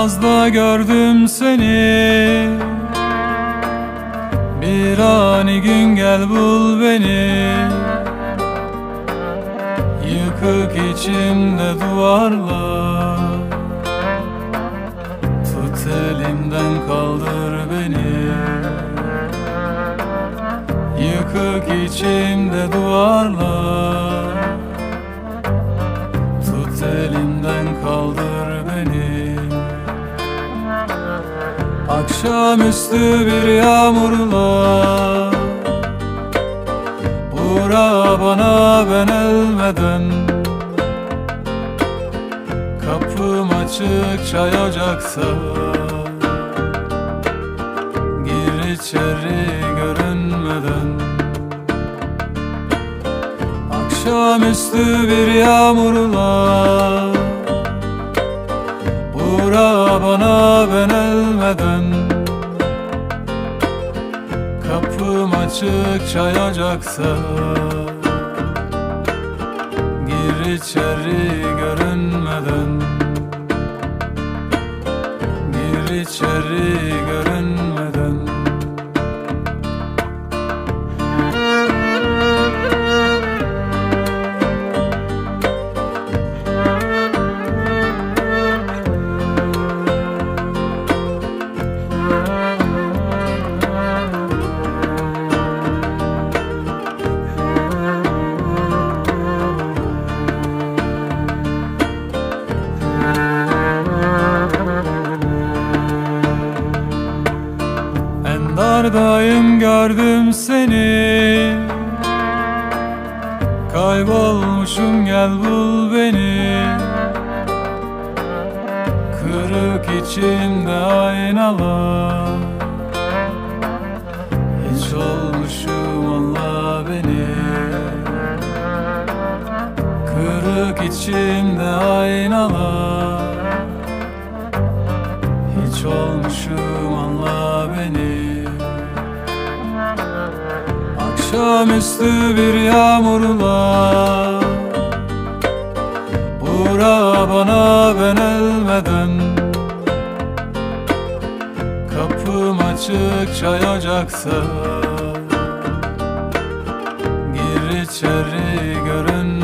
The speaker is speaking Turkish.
Namazda gördüm seni. Bir ani gün gel bul beni. Yıkık içimde duvarlar. Tut elimden kaldır beni. Yıkık içimde duvarlar Akşamüstü bir yağmurla Uğra bana ben ölmeden Kapım açık çay ocaksa Gir içeri görünmeden Akşamüstü bir yağmurla Kapım açık çay ocaksa Gir içeri görünmeden En dardayım gördüm seni. Kaybolmuşum gel bul beni. Kırık içimde aynalar. Hiç olmuşum anla beni. Kırık içimde aynalar. Hiç olmuşum anla beni Akşamüstü bir yağmurla. Uğra bana ben ölmeden Kapım açık çay ocaksa Gir içeri görün